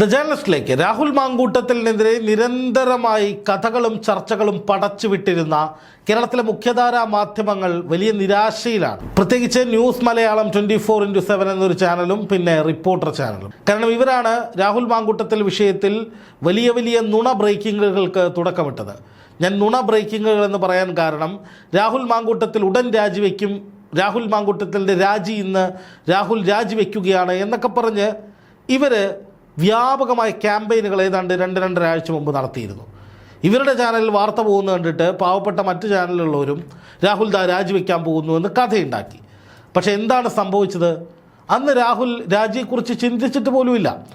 The ജേണലിസ്റ്റിലേക്ക് Rahul മാങ്കൂട്ടത്തിനെതിരെ നിരന്തരമായി കഥകളും ചർച്ചകളും പടച്ചുവിട്ടിരുന്ന കേരളത്തിലെ മുഖ്യധാരാ മാധ്യമങ്ങൾ വലിയ നിരാശയിലാണ്. പ്രത്യേകിച്ച് news Malayalam twenty four into seven എന്നൊരു ചാനലും പിന്നെ റിപ്പോർട്ടർ ചാനലും. കാരണം ഇവരാണ് രാഹുൽ മാങ്കൂട്ടത്തിൽ വിഷയത്തിൽ വലിയ വലിയ നുണ ബ്രേക്കിങ്ങുകൾക്ക് തുടക്കമിട്ടത്. ഞാൻ നുണ ബ്രേക്കിങ്ങുകൾ എന്ന് പറയാൻ കാരണം രാഹുൽ മാങ്കൂട്ടത്തിൽ ഉടൻ രാജിവെക്കും രാഹുൽ മാങ്കൂട്ടത്തിന്റെ രാജി ഇന്ന് രാഹുൽ രാജിവെക്കുകയാണ് എന്നൊക്കെ പറഞ്ഞ് ഇവർ വ്യാപകമായ ക്യാമ്പയിനുകൾ ഏതാണ്ട് രണ്ട് രണ്ടരാഴ്ച മുമ്പ് നടത്തിയിരുന്നു. ഇവരുടെ ചാനലിൽ വാർത്ത പോകുന്നത് കണ്ടിട്ട് പാവപ്പെട്ട മറ്റു ചാനലിലുള്ളവരും രാഹുൽ ദാ രാജിവെക്കാൻ പോകുന്നു എന്ന് കഥയുണ്ടാക്കി. പക്ഷേ എന്താണ് സംഭവിച്ചത്? അന്ന് രാഹുൽ രാജിയെക്കുറിച്ച് ചിന്തിച്ചിട്ട് പോലുമില്ല.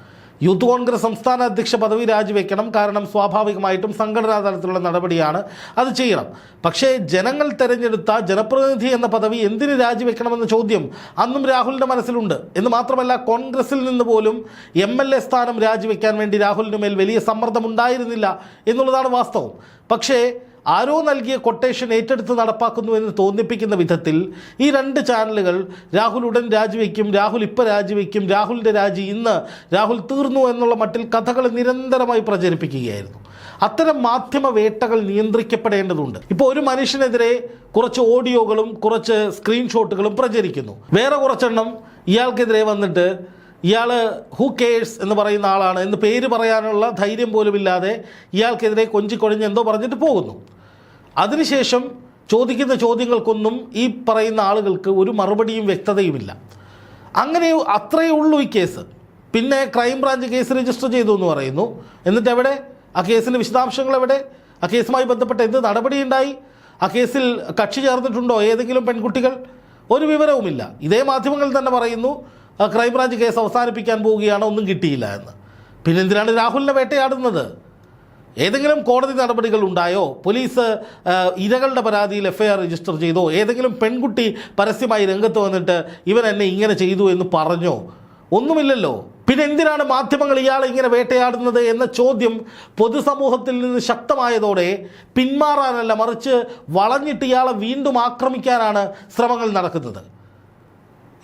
യൂത്ത് കോൺഗ്രസ് സംസ്ഥാന അധ്യക്ഷ പദവി രാജിവെക്കണം. കാരണം സ്വാഭാവികമായിട്ടും സംഘടനാ തലത്തിലുള്ള നടപടിയാണ് അത് ചെയ്യണം. പക്ഷേ ജനങ്ങൾ തെരഞ്ഞെടുത്ത ജനപ്രതിനിധി എന്ന പദവി എന്തിന് രാജിവെക്കണമെന്ന ചോദ്യം അന്നും രാഹുലിന്റെ മനസ്സിലുണ്ട്. എന്ന് മാത്രമല്ല കോൺഗ്രസിൽ നിന്ന് പോലും എം എൽ എ സ്ഥാനം രാജിവെക്കാൻ വേണ്ടി രാഹുലിന് മേൽ വലിയ സമ്മർദ്ദമുണ്ടായിരുന്നില്ല എന്നുള്ളതാണ് വാസ്തവം. പക്ഷേ ആരോ നൽകിയ കൊട്ടേഷൻ ഏറ്റെടുത്ത് നടപ്പാക്കുന്നു എന്ന് തോന്നിപ്പിക്കുന്ന വിധത്തിൽ ഈ രണ്ട് ചാനലുകൾ രാഹുൽ ഉടൻ രാജിവെക്കും രാഹുൽ ഇപ്പം രാജിവെക്കും രാഹുലിന്റെ രാജി ഇന്ന് രാഹുൽ തീർന്നു എന്നുള്ള മട്ടിൽ കഥകൾ നിരന്തരമായി പ്രചരിപ്പിക്കുകയായിരുന്നു. അത്തരം മാധ്യമ വേട്ടകൾ നിയന്ത്രിക്കപ്പെടേണ്ടതുണ്ട്. ഇപ്പോൾ ഒരു മനുഷ്യനെതിരെ കുറച്ച് ഓഡിയോകളും കുറച്ച് സ്ക്രീൻഷോട്ടുകളും പ്രചരിക്കുന്നു. വേറെ കുറച്ചെണ്ണം ഇയാൾക്കെതിരെ വന്നിട്ട് ഇയാൾ ഹു കേഴ്സ് എന്ന് പറയുന്ന ആളാണ് എന്ന് പേര് പറയാനുള്ള ധൈര്യം പോലും പോലുമില്ലാതെ ഇയാൾക്കെതിരെ കൊഞ്ചിക്കൊഴിഞ്ഞ് എന്തോ പറഞ്ഞിട്ട് പോകുന്നു. അതിനുശേഷം ചോദിക്കുന്ന ചോദ്യങ്ങൾക്കൊന്നും ഈ പറയുന്ന ആളുകൾക്ക് ഒരു മറുപടിയും വ്യക്തതയുമില്ല. അങ്ങനെ അത്രയേ ഉള്ളൂ ഈ കേസ്. പിന്നെ ക്രൈംബ്രാഞ്ച് കേസ് രജിസ്റ്റർ ചെയ്തു എന്ന് പറയുന്നു. എന്നിട്ട് എവിടെ ആ കേസിന്റെ വിശദാംശങ്ങൾ എവിടെ? ആ കേസുമായി ബന്ധപ്പെട്ട് എന്ത് നടപടിയുണ്ടായി? ആ കേസിൽ കക്ഷി ചേർന്നിട്ടുണ്ടോ ഏതെങ്കിലും പെൺകുട്ടികൾ? ഒരു വിവരവുമില്ല. ഇതേ മാധ്യമങ്ങൾ തന്നെ പറയുന്നു. ക്രൈംബ്രാഞ്ച് കേസ് അവസാനിപ്പിക്കാൻ പോവുകയാണ് ഒന്നും കിട്ടിയില്ല എന്ന്. പിന്നെ എന്തിനാണ് രാഹുലിനെ വേട്ടയാടുന്നത്? ഏതെങ്കിലും കോടതി നടപടികൾ ഉണ്ടായോ? പോലീസ് ഇരകളുടെ പരാതിയിൽ എഫ്ഐആർ രജിസ്റ്റർ ചെയ്തോ? ഏതെങ്കിലും പെൺകുട്ടി പരസ്യമായി രംഗത്ത് വന്നിട്ട് ഇവൻ എന്നെ ഇങ്ങനെ ചെയ്തു എന്ന് പറഞ്ഞോ? ഒന്നുമില്ലല്ലോ. പിന്നെ എന്തിനാണ് മാധ്യമങ്ങൾ ഇയാളെ ഇങ്ങനെ വേട്ടയാടുന്നത് എന്ന ചോദ്യം പൊതുസമൂഹത്തിൽ നിന്ന് ശക്തമായതോടെ പിന്മാറാനല്ല മറിച്ച് വളഞ്ഞിട്ട് ഇയാളെ വീണ്ടും ആക്രമിക്കാനാണ് ശ്രമങ്ങൾ നടക്കുന്നത്.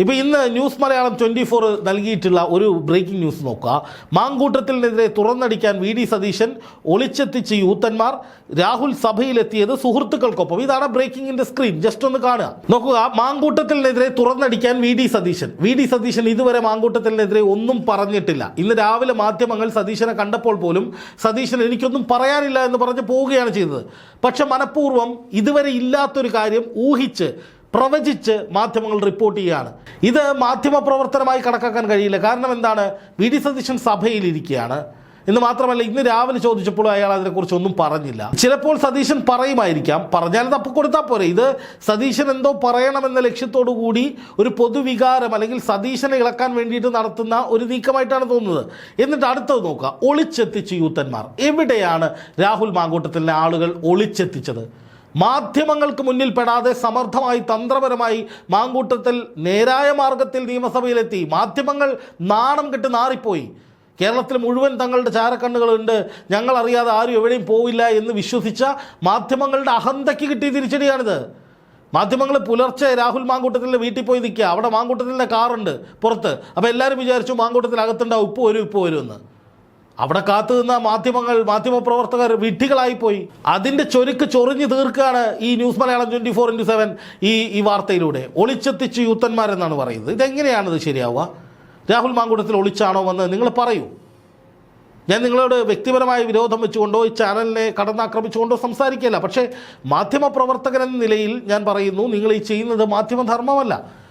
ഇപ്പോൾ ഇന്ന് ന്യൂസ് മലയാളം ട്വന്റി ഫോർ നൽകിയിട്ടുള്ള ഒരു ബ്രേക്കിംഗ് ന്യൂസ് നോക്കുക. മാങ്കൂട്ടത്തിനെതിരെ തുറന്നടിക്കാൻ വി ഡി സതീശൻ ഒളിച്ചെത്തിച്ച് യൂത്തന്മാർ. രാഹുൽ സഭയിലെത്തിയത് സുഹൃത്തുക്കൾക്കൊപ്പം. ഇതാണ് ബ്രേക്കിംഗിന്റെ സ്ക്രീൻ ജസ്റ്റ് ഒന്ന് കാണുക. നോക്കുക മാങ്കൂട്ടത്തിനെതിരെ തുറന്നടിക്കാൻ V D Satheesan. V D Satheesan ഇതുവരെ മാങ്കൂട്ടത്തിനെതിരെ ഒന്നും പറഞ്ഞിട്ടില്ല. ഇന്ന് രാവിലെ മാധ്യമങ്ങൾ സതീശനെ കണ്ടപ്പോൾ പോലും സതീശൻ എനിക്കൊന്നും പറയാനില്ല എന്ന് പറഞ്ഞ് പോവുകയാണ് ചെയ്തത്. പക്ഷെ മനഃപൂർവം ഇതുവരെ ഇല്ലാത്തൊരു കാര്യം ഊഹിച്ച് പ്രവചിച്ച് മാധ്യമങ്ങൾ റിപ്പോർട്ട് ചെയ്യുകയാണ്. ഇത് മാധ്യമ പ്രവർത്തനമായി കണക്കാക്കാൻ കഴിയില്ല. കാരണം എന്താണ്? വി ഡി സതീശൻ സഭയിലിരിക്കുകയാണ്. എന്ന് മാത്രമല്ല ഇന്ന് രാവിലെ ചോദിച്ചപ്പോൾ അയാൾ അതിനെക്കുറിച്ച് ഒന്നും പറഞ്ഞില്ല. ചിലപ്പോൾ സതീശൻ പറയുമായിരിക്കാം. പറഞ്ഞാൽ തപ്പ് കൊടുത്താൽ പോരെ. ഇത് സതീശൻ എന്തോ പറയണമെന്ന ലക്ഷ്യത്തോടു കൂടി ഒരു പൊതുവികാരം അല്ലെങ്കിൽ സതീശനെ ഇളക്കാൻ വേണ്ടിയിട്ട് നടത്തുന്ന ഒരു നീക്കമായിട്ടാണ് തോന്നുന്നത്. എന്നിട്ട് അടുത്തത് നോക്കുക. ഒളിച്ചെത്തിച്ച് യൂത്തന്മാർ. എവിടെയാണ് രാഹുൽ മാങ്കൂട്ടത്തിലെ ആളുകൾ ഒളിച്ചെത്തിച്ചത്? മാധ്യമങ്ങൾക്ക് മുന്നിൽ പെടാതെ സമർത്ഥമായി തന്ത്രപരമായി മാങ്കൂട്ടത്തിൽ നേരായ മാർഗത്തിൽ നിയമസഭയിലെത്തി. മാധ്യമങ്ങൾ നാണം കെട്ട് നാറിപ്പോയി. കേരളത്തിൽ മുഴുവൻ തങ്ങളുടെ ചാരക്കണ്ണുകളുണ്ട്. ഞങ്ങൾ അറിയാതെ ആരും എവിടെയും പോവില്ല എന്ന് വിശ്വസിച്ച മാധ്യമങ്ങളുടെ അഹന്തയ്ക്ക് കിട്ടിയ തിരിച്ചടിയാണിത്. മാധ്യമങ്ങൾ പുലർച്ചെ രാഹുൽ മാങ്കൂട്ടത്തിന്റെ വീട്ടിൽ പോയി നിൽക്കുക. അവിടെ മാങ്കൂട്ടത്തിന്റെ കാറുണ്ട് പുറത്ത്. അപ്പോൾ എല്ലാവരും വിചാരിച്ചു മാങ്കൂട്ടത്തിൽ അകത്തുണ്ടാവും ഉപ്പ് വരും ഉപ്പ് വരുമെന്ന് അവിടെ കാത്തു നിന്ന മാധ്യമങ്ങൾ മാധ്യമപ്രവർത്തകർ വിഡ്ഢികളായിപ്പോയി. അതിന്റെ ചൊരുക്ക് ചൊറിഞ്ഞു തീർക്കുകയാണ് ഈ news Malayalam twenty four into seven ഈ ഈ വാർത്തയിലൂടെ. ഒളിച്ചെത്തിച്ച് യൂത്തന്മാരെന്നാണ് പറയുന്നത്. ഇതെങ്ങനെയാണിത് ശരിയാവുക? രാഹുൽ മാങ്കുടത്തിൽ ഒളിച്ചാണോ വന്ന്? നിങ്ങൾ പറയൂ. ഞാൻ നിങ്ങളോട് വ്യക്തിപരമായ വിരോധം വെച്ചുകൊണ്ടോ ഈ ചാനലിനെ കടന്നാക്രമിച്ചുകൊണ്ടോ സംസാരിക്കില്ല പക്ഷേ മാധ്യമപ്രവർത്തകൻ എന്ന നിലയിൽ ഞാൻ പറയുന്നു നിങ്ങൾ ഈ ചെയ്യുന്നത് മാധ്യമധർമ്മമല്ല.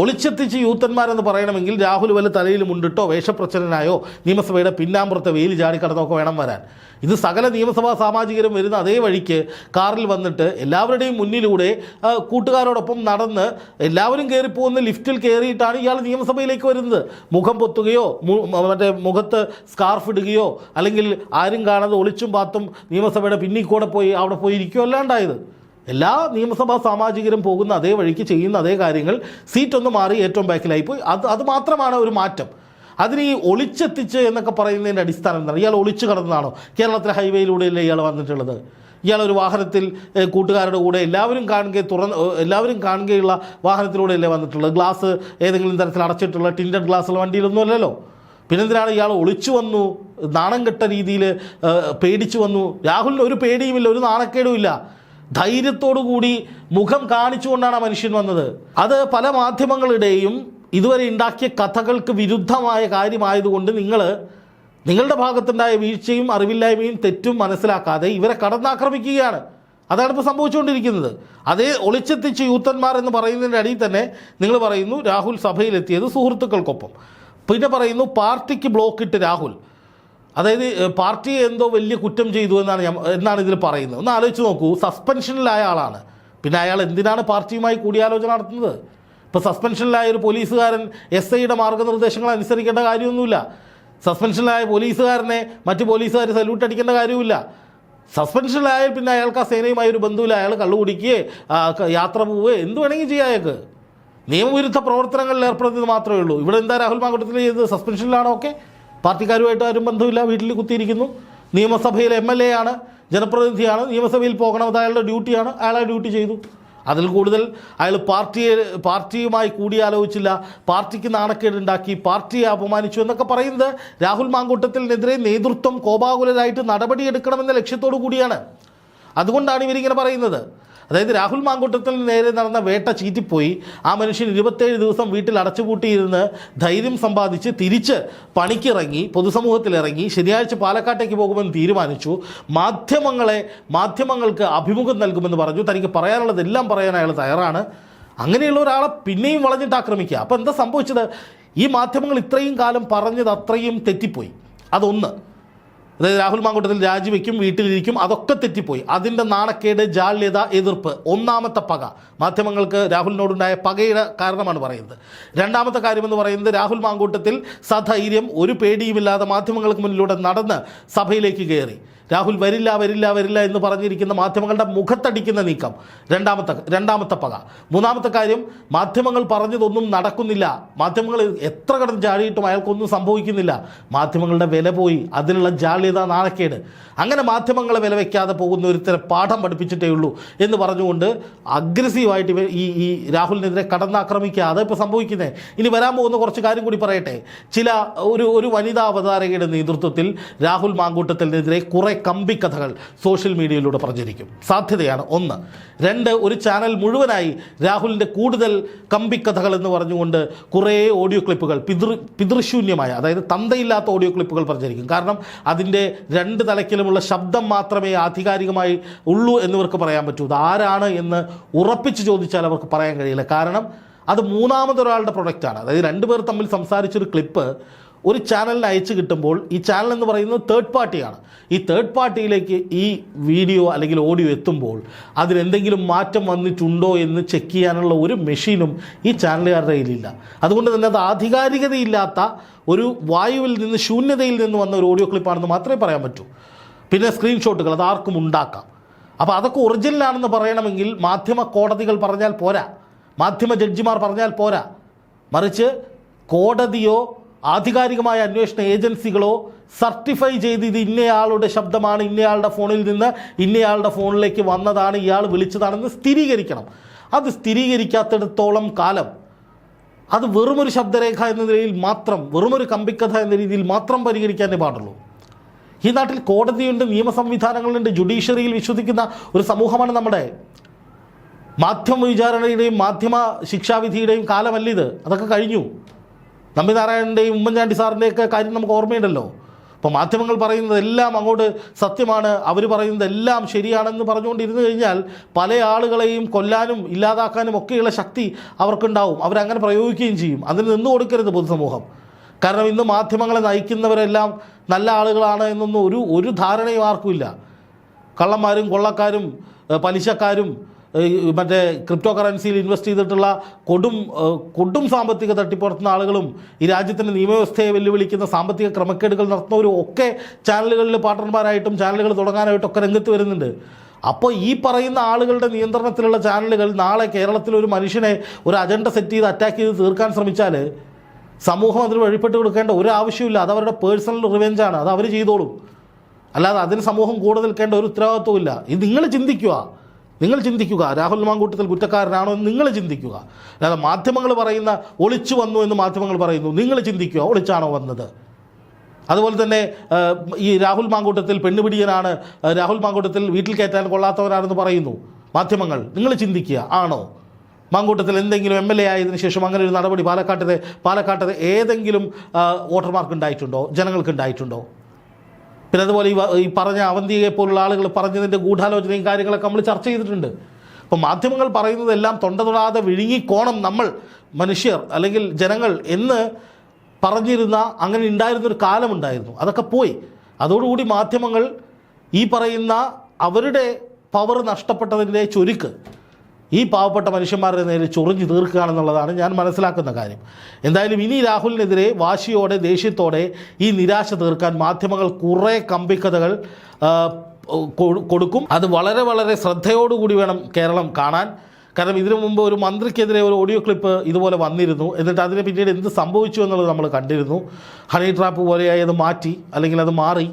ഒളിച്ചെത്തിച്ച് യൂത്തന്മാരെന്ന് പറയണമെങ്കിൽ രാഹുൽ വല്ല തലയിൽ മുണ്ടിട്ടോ വേഷപ്രച്ഛനായോ നിയമസഭയുടെ പിന്നാമ്പുറത്തെ വെയിൽ ചാടിക്കടന്നൊക്കെ വേണം വരാൻ. ഇത് സകല നിയമസഭാ സാമാജികരും വരുന്ന അതേ വഴിക്ക് കാറിൽ വന്നിട്ട് എല്ലാവരുടെയും മുന്നിലൂടെ കൂട്ടുകാരോടൊപ്പം നടന്ന് എല്ലാവരും കയറിപ്പോകുന്ന ലിഫ്റ്റിൽ കയറിയിട്ടാണ് ഇയാൾ നിയമസഭയിലേക്ക് വരുന്നത്. മുഖം പൊത്തുകയോ മറ്റേ മുഖത്ത് സ്കാർഫ് ഇടുകയോ അല്ലെങ്കിൽ ആരും കാണാതെ ഒളിച്ചും പാത്തും നിയമസഭയുടെ പിന്നിൽ കൂടെ പോയി അവിടെ പോയി ഇരിക്കുകയോ അല്ലാണ്ടായത്. എല്ലാ നിയമസഭാ സാമാജികരും പോകുന്ന അതേ വഴിക്ക് ചെയ്യുന്ന അതേ കാര്യങ്ങൾ സീറ്റൊന്ന് മാറി ഏറ്റവും ബാക്കിലായി പോയി അത് അത് മാത്രമാണ് ഒരു മാറ്റം. അതിന് ഈ ഒളിച്ചെത്തിച്ച് എന്നൊക്കെ പറയുന്നതിന്റെ അടിസ്ഥാനം എന്താണ്? ഇയാൾ ഒളിച്ചു കടന്നതാണോ? കേരളത്തിലെ ഹൈവേയിലൂടെയല്ലേ ഇയാൾ വന്നിട്ടുള്ളത്? ഇയാൾ ഒരു വാഹനത്തിൽ കൂട്ടുകാരുടെ കൂടെ എല്ലാവരും കാണുക തുറന്ന് എല്ലാവരും കാണുകയുള്ള വാഹനത്തിലൂടെയല്ലേ വന്നിട്ടുള്ളത്? ഗ്ലാസ് ഏതെങ്കിലും തരത്തിൽ അടച്ചിട്ടുള്ള ടിൻഡഡ് ഗ്ലാസ്സുള്ള വണ്ടിയിലൊന്നും അല്ലല്ലോ. പിന്നെന്തിനാണ് ഇയാൾ ഒളിച്ചു വന്നു? നാണം കെട്ട രീതിയിൽ പേടിച്ചു വന്നു? രാഹുലിന് ഒരു പേടിയുമില്ല ഒരു നാണക്കേടും ഇല്ല ധൈര്യത്തോടു കൂടി മുഖം കാണിച്ചുകൊണ്ടാണ് ആ മനുഷ്യൻ വന്നത്. അത് പല മാധ്യമങ്ങളുടെയും ഇതുവരെ ഉണ്ടാക്കിയ കഥകൾക്ക് വിരുദ്ധമായ കാര്യമായതുകൊണ്ട് നിങ്ങൾ നിങ്ങളുടെ ഭാഗത്തുണ്ടായ വീഴ്ചയും അറിവില്ലായ്മയും തെറ്റും മനസ്സിലാക്കാതെ ഇവരെ കടന്നാക്രമിക്കുകയാണ്. അതാണ് ഇപ്പോൾ സംഭവിച്ചുകൊണ്ടിരിക്കുന്നത്. അതേ ഒളിച്ചെത്തിച്ച് യൂത്തന്മാർ എന്ന് പറയുന്നതിന്റെ അടിയിൽ തന്നെ നിങ്ങൾ പറയുന്നു രാഹുൽ സഭയിലെത്തിയത് സുഹൃത്തുക്കൾക്കൊപ്പം. പിന്നെ പറയുന്നു പാർട്ടിക്ക് ബ്ലോക്കിട്ട് രാഹുൽ. അതായത് പാർട്ടി എന്തോ വലിയ കുറ്റം ചെയ്തു എന്നാണ് ഞാൻ എന്നാണ് ഇതിൽ പറയുന്നത്. ഒന്ന് ആലോചിച്ച് നോക്കൂ സസ്പെൻഷനിലായ ആളാണ്. പിന്നെ അയാൾ എന്തിനാണ് പാർട്ടിയുമായി കൂടിയാലോചന നടത്തുന്നത്? ഇപ്പോൾ സസ്പെൻഷനിലായ ഒരു പോലീസുകാരൻ എസ് ഐയുടെ മാർഗനിർദ്ദേശങ്ങൾ അനുസരിക്കേണ്ട കാര്യമൊന്നുമില്ല. സസ്പെൻഷനിലായ പോലീസുകാരനെ മറ്റു പോലീസുകാർ സല്യൂട്ട് അടിക്കേണ്ട കാര്യമില്ല സസ്പെൻഷനിലായാൽ പിന്നെ അയാൾക്ക് ആ സേനയുമായി ഒരു ബന്ധുവില്ല അയാൾ കള്ളു കുടിക്കുകയോ യാത്ര പോവുകയോ എന്ത് വേണമെങ്കിൽ ചെയ്യാം അയാൾക്ക്. നിയമവിരുദ്ധ പ്രവർത്തനങ്ങളിൽ ഏർപ്പെടുന്നത് മാത്രമേ ഉള്ളൂ. ഇവിടെ എന്താ രാഹുൽ മാകുട്ടത്തിൽ ചെയ്തത്? സസ്പെൻഷനിലാണോ ഒക്കെ? പാർട്ടിക്കാരുമായിട്ട് ആരും ബന്ധമില്ല. വീട്ടിൽ കുത്തിയിരിക്കുന്നു. നിയമസഭയിൽ എം എൽ എ ആണ് ജനപ്രതിനിധിയാണ്. നിയമസഭയിൽ പോകണം അത് അയാളുടെ ഡ്യൂട്ടിയാണ്. അയാൾ ഡ്യൂട്ടി ചെയ്തു. അതിൽ കൂടുതൽ അയാൾ പാർട്ടിയെ പാർട്ടിയുമായി കൂടിയാലോചിച്ചില്ല. പാർട്ടിക്ക് നാണക്കേടുണ്ടാക്കി പാർട്ടിയെ അപമാനിച്ചു എന്നൊക്കെ പറയുന്നത് രാഹുൽ മാങ്കൂട്ടത്തിനെതിരെ നേതൃത്വം കോപാകുലരായിട്ട് നടപടിയെടുക്കണമെന്ന ലക്ഷ്യത്തോടു കൂടിയാണ്. അതുകൊണ്ടാണ് ഇവരിങ്ങനെ പറയുന്നത്. അതായത് രാഹുൽ മാങ്കൂട്ടത്തിൽ നേരെ നടന്ന വേട്ട ചീറ്റിപ്പോയി. ആ മനുഷ്യൻ ഇരുപത്തേഴ് ദിവസം വീട്ടിൽ അടച്ചുപൂട്ടിയിരുന്ന് ധൈര്യം സമ്പാദിച്ച് തിരിച്ച് പണിക്കിറങ്ങി പൊതുസമൂഹത്തിലിറങ്ങി ശനിയാഴ്ച പാലക്കാട്ടേക്ക് പോകുമെന്ന് തീരുമാനിച്ചു. മാധ്യമങ്ങളെ മാധ്യമങ്ങൾക്ക് അഭിമുഖം നൽകുമെന്ന് പറഞ്ഞു. തനിക്ക് പറയാനുള്ളതെല്ലാം പറയാൻ അയാൾ തയ്യാറാണ്. അങ്ങനെയുള്ള ഒരാളെ പിന്നെയും വളഞ്ഞിട്ട് ആക്രമിക്കുക. അപ്പോൾ എന്താ സംഭവിച്ചത്? ഈ മാധ്യമങ്ങൾ ഇത്രയും കാലം പറഞ്ഞത് അത്രയും തെറ്റിപ്പോയി. അതൊന്ന്. അതായത് രാഹുൽ മാങ്കൂട്ടത്തിൽ രാജിവെക്കും വീട്ടിലിരിക്കും അതൊക്കെ തെറ്റിപ്പോയി. അതിന്റെ നാണക്കേട് ജാള്യത എതിർപ്പ് ഒന്നാമത്തെ പക. മാധ്യമങ്ങൾക്ക് രാഹുലിനോടുണ്ടായ പകയുടെ കാരണമാണ് പറയുന്നത്. രണ്ടാമത്തെ കാര്യമെന്ന് പറയുന്നത് രാഹുൽ മാങ്കൂട്ടത്തിൽ സധൈര്യം ഒരു പേടിയുമില്ലാതെ മാധ്യമങ്ങൾക്ക് മുന്നിലൂടെ നടന്ന് സഭയിലേക്ക് കയറി. രാഹുൽ വരില്ല വരില്ല വരില്ല എന്ന് പറഞ്ഞിരിക്കുന്ന മാധ്യമങ്ങളുടെ മുഖത്തടിക്കുന്ന നീക്കം. രണ്ടാമത്തെ രണ്ടാമത്തെ പക. മൂന്നാമത്തെ കാര്യം മാധ്യമങ്ങൾ പറഞ്ഞതൊന്നും നടക്കുന്നില്ല. മാധ്യമങ്ങൾ എത്ര കടന്ന് ചാടിയിട്ടും അയാൾക്കൊന്നും സംഭവിക്കുന്നില്ല. മാധ്യമങ്ങളുടെ വില പോയി. അതിനുള്ള ജാള്യത നാണക്കേട്. അങ്ങനെ മാധ്യമങ്ങളെ വില വയ്ക്കാതെ പോകുന്ന ഒരുത്തരം പാഠം പഠിപ്പിച്ചിട്ടേ ഉള്ളൂ എന്ന് പറഞ്ഞുകൊണ്ട് അഗ്രസീവായിട്ട് ഈ ഈ രാഹുലിനെതിരെ കടന്നാക്രമിക്കാതെ ഇപ്പോൾ സംഭവിക്കുന്നത് ഇനി വരാൻ പോകുന്ന കുറച്ച് കാര്യം കൂടി പറയട്ടെ. ചില ഒരു ഒരു വനിതാ അവതാരകയുടെ നേതൃത്വത്തിൽ രാഹുൽ മാങ്കൂട്ടത്തിനെതിരെ കുറേ കമ്പിക്കഥകൾ സോഷ്യൽ മീഡിയയിലൂടെ പ്രചരിക്കും സാധ്യതയാണ് ഒന്ന്. രണ്ട് ഒരു ചാനൽ മുഴുവനായി രാഹുലിന്റെ കൂടുതൽ കമ്പിക്കഥകൾ എന്ന് പറഞ്ഞുകൊണ്ട് കുറേ ഓഡിയോ ക്ലിപ്പുകൾ പിതൃ പിതൃശൂന്യമായ അതായത് തന്തയില്ലാത്ത ഓഡിയോ ക്ലിപ്പുകൾ പ്രചരിക്കും കാരണം അതിന്റെ രണ്ട് തലക്കിലുമുള്ള ശബ്ദം മാത്രമേ ആധികാരികമായി ഉള്ളൂ എന്നിവർക്ക് പറയാൻ പറ്റൂ. ആരാണ് എന്ന് ഉറപ്പിച്ച് ചോദിച്ചാൽ അവർക്ക് പറയാൻ കഴിയില്ല. കാരണം അത് മൂന്നാമതൊരാളുടെ പ്രൊഡക്റ്റാണ് അതായത് രണ്ടുപേർ തമ്മിൽ സംസാരിച്ചൊരു ക്ലിപ്പ് ഒരു ചാനലിന് അയച്ചു കിട്ടുമ്പോൾ ഈ ചാനൽ എന്ന് പറയുന്നത് തേർഡ് പാർട്ടിയാണ് ഈ തേർഡ് പാർട്ടിയിലേക്ക് ഈ വീഡിയോ അല്ലെങ്കിൽ ഓഡിയോ എത്തുമ്പോൾ അതിനെന്തെങ്കിലും മാറ്റം വന്നിട്ടുണ്ടോ എന്ന് ചെക്ക് ചെയ്യാനുള്ള ഒരു മെഷീനും ഈ ചാനലുകാരുടെ കയ്യിലില്ല. അതുകൊണ്ട് തന്നെ അത് ആധികാരികതയില്ലാത്ത ഒരു വായുവിൽ നിന്ന് ശൂന്യതയിൽ നിന്ന് വന്ന ഒരു ഓഡിയോ ക്ലിപ്പാണെന്ന് മാത്രമേ പറയാൻ പറ്റൂ. പിന്നെ സ്ക്രീൻഷോട്ടുകൾ അത് ആർക്കും ഉണ്ടാക്കാം. അപ്പോൾ അതൊക്കെ ഒറിജിനലാണെന്ന് പറയണമെങ്കിൽ മാധ്യമ കോടതികൾ പറഞ്ഞാൽ പോരാ. മാധ്യമ ജഡ്ജിമാർ പറഞ്ഞാൽ പോരാ. മറിച്ച് കോടതിയോ ആധികാരികമായ അന്വേഷണ ഏജൻസികളോ സർട്ടിഫൈ ചെയ്ത് ഇത് ഇന്നയാളുടെ ശബ്ദമാണ് ഇന്നയാളുടെ ഫോണിൽ നിന്ന് ഇന്നയാളുടെ ഫോണിലേക്ക് വന്നതാണ് ഇയാൾ വിളിച്ചതാണെന്ന് സ്ഥിരീകരിക്കണം. അത് സ്ഥിരീകരിക്കാത്തിടത്തോളം കാലം. അത് വെറുമൊരു ശബ്ദരേഖ എന്ന നിലയിൽ മാത്രം വെറുമൊരു കമ്പിക്കഥ എന്ന രീതിയിൽ മാത്രം പരിഹരിക്കാനേ പാടുള്ളൂ. ഈ നാട്ടിൽ കോടതിയുണ്ട് നിയമ സംവിധാനങ്ങളുണ്ട് ജുഡീഷ്യറിയിൽ വിശ്വസിക്കുന്ന ഒരു സമൂഹമാണ് നമ്മുടെ. മാധ്യമ വിചാരണയുടെയും മാധ്യമ ശിക്ഷാവിധിയുടെയും കാലമല്ല ഇത് അതൊക്കെ കഴിഞ്ഞു. നമ്പിനാരായണന്റെയും ഉമ്മൻചാണ്ടി സാറിന്റെയൊക്കെ കാര്യം നമുക്ക് ഓർമ്മയുണ്ടല്ലോ. അപ്പോൾ മാധ്യമങ്ങൾ പറയുന്നത് എല്ലാം അങ്ങോട്ട് സത്യമാണ്. അവർ പറയുന്നതെല്ലാം ശരിയാണെന്ന് പറഞ്ഞുകൊണ്ടിരുന്നു കഴിഞ്ഞാൽ പല ആളുകളെയും കൊല്ലാനും ഇല്ലാതാക്കാനും ഒക്കെയുള്ള ശക്തി അവർക്കുണ്ടാവും. അവരങ്ങനെ പ്രയോഗിക്കുകയും ചെയ്യും. അതിന് നിന്ന് കൊടുക്കരുത് പൊതുസമൂഹം. കാരണം ഇന്ന് മാധ്യമങ്ങളെ നയിക്കുന്നവരെല്ലാം നല്ല ആളുകളാണ് എന്നൊന്നും ഒരു ഒരു ധാരണയും ആർക്കുമില്ല. കള്ളന്മാരും കൊള്ളക്കാരും പലിശക്കാരും മറ്റേ ക്രിപ്റ്റോ കറൻസിയിൽ ഇൻവെസ്റ്റ് ചെയ്തിട്ടുള്ള കൊടും കൊടും സാമ്പത്തിക തട്ടിപ്പുറത്തുന്ന ആളുകളും ഈ രാജ്യത്തിന്റെ നിയമവ്യവസ്ഥയെ വെല്ലുവിളിക്കുന്ന സാമ്പത്തിക ക്രമക്കേടുകൾ നടത്തുന്നവരും ഒക്കെ ചാനലുകളിൽ പാർട്ണർമാരായിട്ടും ചാനലുകൾ തുടങ്ങാനായിട്ടും ഒക്കെ രംഗത്ത് വരുന്നുണ്ട്. അപ്പോൾ ഈ പറയുന്ന ആളുകളുടെ നിയന്ത്രണത്തിലുള്ള ചാനലുകൾ നാളെ കേരളത്തിൽ ഒരു മനുഷ്യനെ ഒരു അജണ്ട സെറ്റ് ചെയ്ത് അറ്റാക്ക് ചെയ്ത് തീർക്കാൻ ശ്രമിച്ചാൽ സമൂഹം അതിന് വഴിപ്പെട്ട് കൊടുക്കേണ്ട ഒരു ആവശ്യമില്ല അത് അവരുടെ പേഴ്സണൽ റിവെഞ്ചാണ് അത് അവർ ചെയ്തോളും. അല്ലാതെ അതിന് സമൂഹം കൂടെ നിൽക്കേണ്ട ഒരു ഉത്തരവാദിത്വമില്ല ഇത് നിങ്ങൾ ചിന്തിക്കുക നിങ്ങൾ ചിന്തിക്കുക രാഹുൽ മാങ്കൂട്ടത്തിൽ കുറ്റക്കാരനാണോ എന്ന് നിങ്ങൾ ചിന്തിക്കുക. അല്ലാതെ മാധ്യമങ്ങൾ പറയുന്ന ഒളിച്ചു വന്നു എന്ന് മാധ്യമങ്ങൾ പറയുന്നു നിങ്ങൾ ചിന്തിക്കുക ഒളിച്ചാണോ വന്നത്? അതുപോലെ തന്നെ ഈ രാഹുൽ മാങ്കൂട്ടത്തിൽ പെണ്ണുപിടിയനാണ് രാഹുൽ മാങ്കൂട്ടത്തിൽ വീട്ടിൽ കയറ്റാൻ കൊള്ളാത്തവരാണെന്ന് പറയുന്നു മാധ്യമങ്ങൾ. നിങ്ങൾ ചിന്തിക്കുക ആണോ? മാങ്കൂട്ടത്തിൽ എന്തെങ്കിലും എം എൽ എ ആയതിനു ശേഷം അങ്ങനെ ഒരു നടപടി പാലക്കാട്ടിലെ പാലക്കാട്ടിലെ ഏതെങ്കിലും വോട്ടർമാർക്ക് ഉണ്ടായിട്ടുണ്ടോ? ജനങ്ങൾക്ക് ഉണ്ടായിട്ടുണ്ടോ? പിന്നെ അതുപോലെ ഈ പറഞ്ഞ അവന്തിയെ പോലുള്ള ആളുകൾ പറഞ്ഞതിന്റെ ഗൂഢാലോചനയും കാര്യങ്ങളൊക്കെ നമ്മൾ ചർച്ച ചെയ്തിട്ടുണ്ട്. അപ്പോൾ മാധ്യമങ്ങൾ പറയുന്നതെല്ലാം തൊണ്ട തൊടാതെ വിഴുങ്ങിക്കോണം നമ്മൾ മനുഷ്യർ അല്ലെങ്കിൽ ജനങ്ങൾ എന്ന് പറഞ്ഞിരുന്ന അങ്ങനെ ഉണ്ടായിരുന്നൊരു കാലമുണ്ടായിരുന്നു. അതൊക്കെ പോയി. അതോടുകൂടി മാധ്യമങ്ങൾ ഈ പറയുന്ന അവരുടെ പവർ നഷ്ടപ്പെട്ടതിന്റെ ചുരുക്ക് ഈ പാവപ്പെട്ട മനുഷ്യന്മാരുടെ നേരെ ചൊറിഞ്ഞു തീർക്കുകയാണെന്നുള്ളതാണ് ഞാൻ മനസ്സിലാക്കുന്ന കാര്യം. എന്തായാലും ഇനി രാഹുലിനെതിരെ വാശിയോടെ ദേഷ്യത്തോടെ ഈ നിരാശ തീർക്കാൻ മാധ്യമങ്ങൾ കുറേ കമ്പിക്കഥകൾ കൊടുക്കും. അത് വളരെ വളരെ ശ്രദ്ധയോടുകൂടി വേണം കേരളം കാണാൻ. കാരണം ഇതിനു മുമ്പ് ഒരു മന്ത്രിക്കെതിരെ ഒരു ഓഡിയോ ക്ലിപ്പ് ഇതുപോലെ വന്നിരുന്നു. എന്നിട്ട് അതിന് പിന്നീട് എന്ത് സംഭവിച്ചു എന്നുള്ളത് നമ്മൾ കണ്ടിരുന്നു. ഹണി ട്രാപ്പ് പോലെയായി അത് മാറ്റി അല്ലെങ്കിൽ അത് മാറി.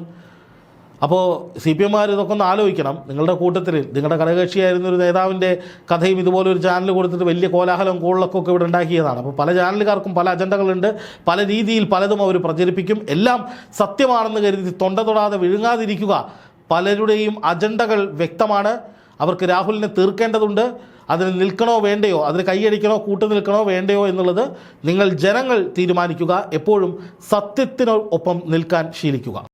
അപ്പോൾ സി പി എമ്മാർ ഇതൊക്കെ ഒന്ന് ആലോചിക്കണം. നിങ്ങളുടെ കൂട്ടത്തിൽ നിങ്ങളുടെ ഘടകകക്ഷിയായിരുന്ന ഒരു നേതാവിന്റെ കഥയും ഇതുപോലെ ഒരു ചാനൽ കൊടുത്തിട്ട് വലിയ കോലാഹലം കൂടുതലൊക്കെ ഒക്കെ ഇവിടെ ഉണ്ടാക്കിയതാണ്. അപ്പോൾ പല ചാനലുകാർക്കും പല അജണ്ടകളുണ്ട്. പല രീതിയിൽ പലതും അവർ പ്രചരിപ്പിക്കും. എല്ലാം സത്യമാണെന്ന് കരുതി തൊണ്ട തൊടാതെ വിഴുങ്ങാതിരിക്കുക പലരുടെയും അജണ്ടകൾ വ്യക്തമാണ്. അവർക്ക് രാഹുലിനെ തീർക്കേണ്ടതുണ്ട്. അതിന് നിൽക്കണോ വേണ്ടയോ? അതിന് കൈയടിക്കണോ? കൂട്ടു നിൽക്കണോ വേണ്ടയോ എന്നുള്ളത് നിങ്ങൾ ജനങ്ങൾ തീരുമാനിക്കുക. എപ്പോഴും സത്യത്തിനൊപ്പം നിൽക്കാൻ ശീലിക്കുക.